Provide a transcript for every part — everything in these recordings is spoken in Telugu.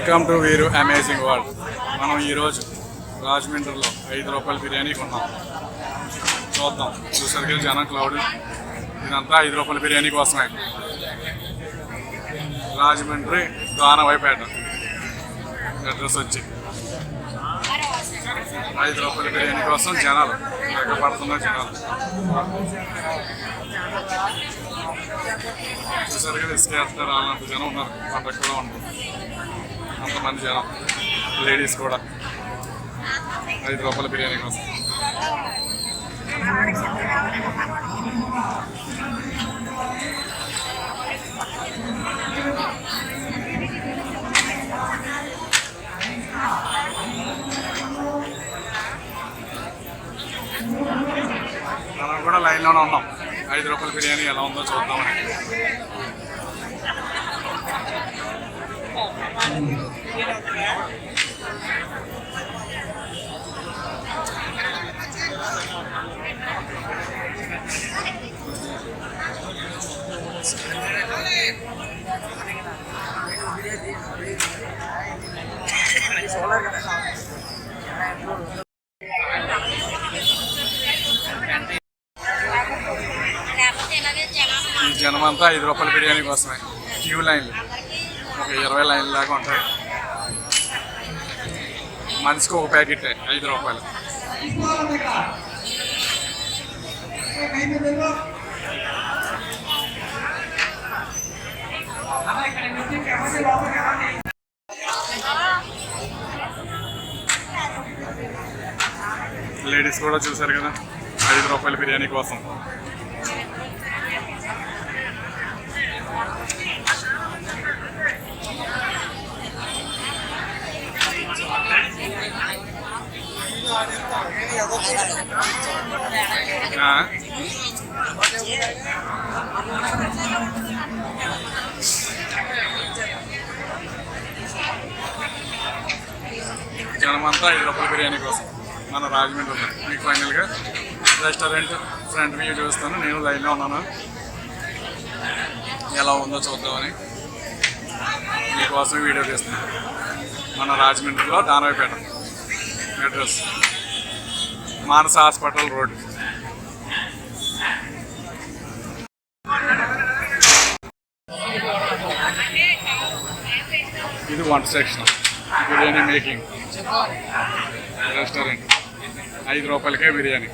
Welcome to Veeru amazing world మనం ఈరోజు రాజమండ్రిలో ఐదు రూపాయల బిర్యానీ కొన్నాం. చూద్దాం. చూసరికి జనం క్లౌడ్ ఇదంతా ఐదు రూపాయల బిర్యానీ కోసమే. రాజమండ్రి దానవైపేట అడ్రస్ వచ్చి ఐదు రూపాయల బిర్యానీ కోసం జనాలు ఎక్కడ పడుతున్నారు జనాలు చూసారు ఇసుకేస్తారు అలాంటి జనం ఉన్నారు. పండగ కూడా ఉంటుంది అంతమంది జనం లేడీస్ కూడా ఐదు రూపాయల బిర్యానీ కోసం. మనం కూడా లైన్లోనే ఉన్నాం. ఐదు రూపాయల బిర్యానీ ఎలా ఉందో చూద్దామని. లేకపోతే ఇలాగే జనాలు ఈ జనం అంతా ఐదు రూపాయల బిర్యానీ కోసమే క్యూ లైన్లు ఒక ఇరవై లైన్ దాకా ఉంటాయి. మనిషికి ఒక ప్యాకెట్ ఐదు రూపాయలు. లేడీస్ కూడా చూసారు కదా ఐదు రూపాయల బిర్యానీ కోసం. జనమంతా ఈ రూపాయల బిర్యానీ కోసం మన రాజమండ్రి మీకు ఫైనల్గా రెస్టారెంట్ ఫ్రంట్ వ్యూ చూస్తాను. నేను లైన్లో ఉన్నాను. ఎలా ఉందో చూద్దామని మీకోసం వీడియో తీస్తున్నాను. మన రాజమండ్రిలో Danavapeta. Address Manasa hospital road. ఇది వంట సెక్షన్. బిర్యానీ మేకింగ్. రెస్టారెంట్. ఐదు రూపాయలకే biryani.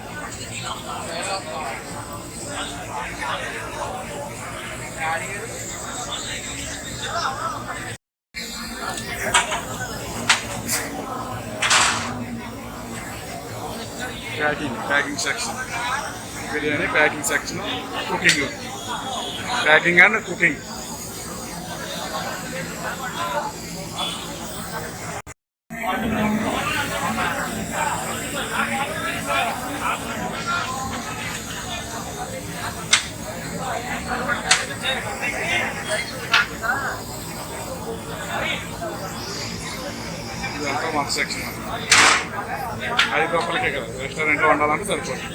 Packing packing section biryani packing section cooking packing and cooking Thank you. ఇదంతా మాకు సెక్షన్ ఐదు రూపాయలకే కదా. రెస్టారెంట్లో వండాలంటే సరిపోతుంది.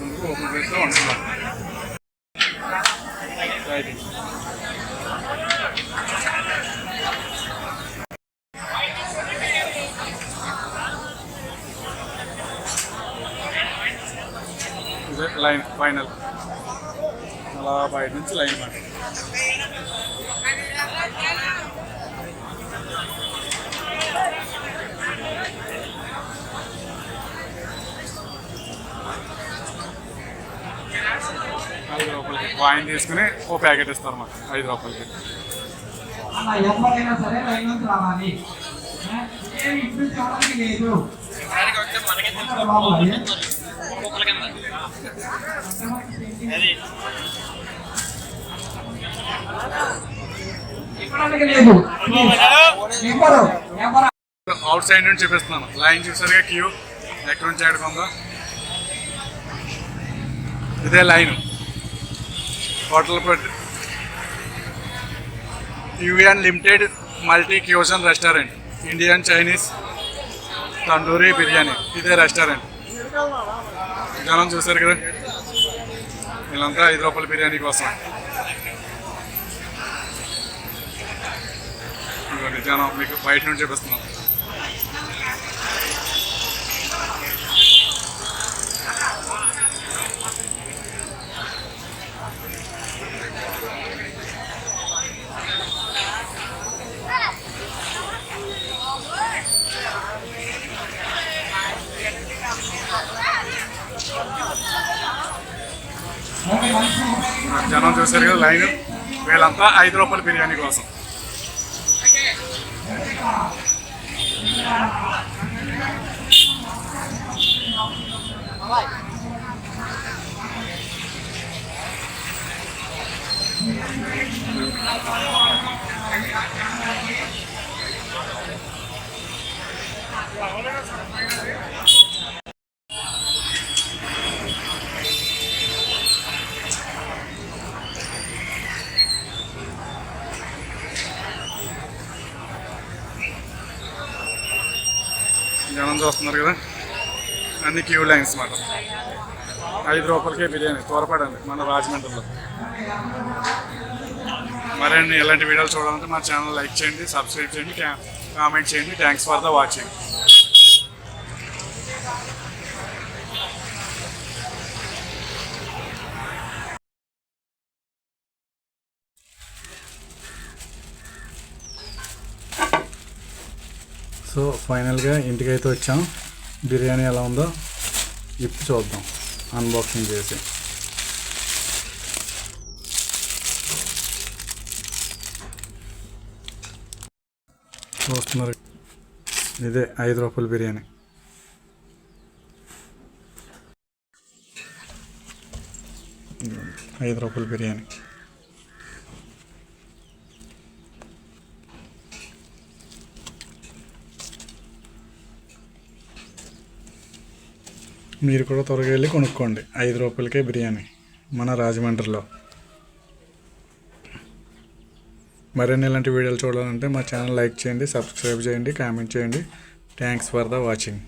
ముందుకు ఓపెన్ ప్లేస్లో వండుతున్నాం లైన్ ఫైనల్. అలా బయట నుంచి లైన్ మాట. ఐదు రూపాయలకి కాయిన్ తీసుకుని ఓ ప్యాకెట్ ఇస్తారు మాకు ఐదు రూపాయలకి. సరే లైన్లోకి రావాలి. లేదు. అది. అవుట్ సైడ్ నుంచి చూపిస్తున్నాను. లైన్ చూసారుగా క్యూ. ఎక్కడ నుంచి ఎక్కడికి ఇదే లైన్. హోటల్ పెట్ UN limited multi cuisine restaurant. Indian Chinese tandoori biryani. ఇదే రెస్టారెంట్. జనం చూసారు కదా? వీళ్ళంతా ఐదు రూపాయల బిర్యానీ కోసం. ఇదిగోండి. జనం మీకు బయట నుంచి చూపిస్తున్నాం జనం చూశారు కదా లైన్? వీళ్ళంతా ఐదు రూపాయల బిర్యానీ కోసం. జనం చూస్తున్నారు కదా? అన్ని క్యూ లైన్స్ మాట. ఐదు రూపాయలకే బిర్యానీ త్వరపడండి మన రాజమండ్రిలో. మరిన్ని ఇలాంటి వీడియోలు చూడాలంటే మా ఛానల్ లైక్ చేయండి సబ్స్క్రైబ్ చేయండి కామెంట్ చేయండి. Thanks for the watching so ఫైనల్గా ఇంటికైతే వచ్చాం. బిర్యానీ ఎలా ఉందో ఇప్పుడు చూద్దాం. అన్బాక్సింగ్ చేసి. చూస్తున్నారు. ఇదే ఐదు రూపాయల బిర్యానీ. ఐదు రూపాయల బిర్యానీ. మీరు కూడా త్వరగా వెళ్ళి కొనుక్కోండి. ఐదు రూపాయలకే బిర్యానీ మన రాజమండ్రిలో. మరిన్ని ఇలాంటి వీడియోలు చూడాలంటే మా ఛానల్ లైక్ చేయండి సబ్స్క్రైబ్ చేయండి కామెంట్ చేయండి. Thanks for the watching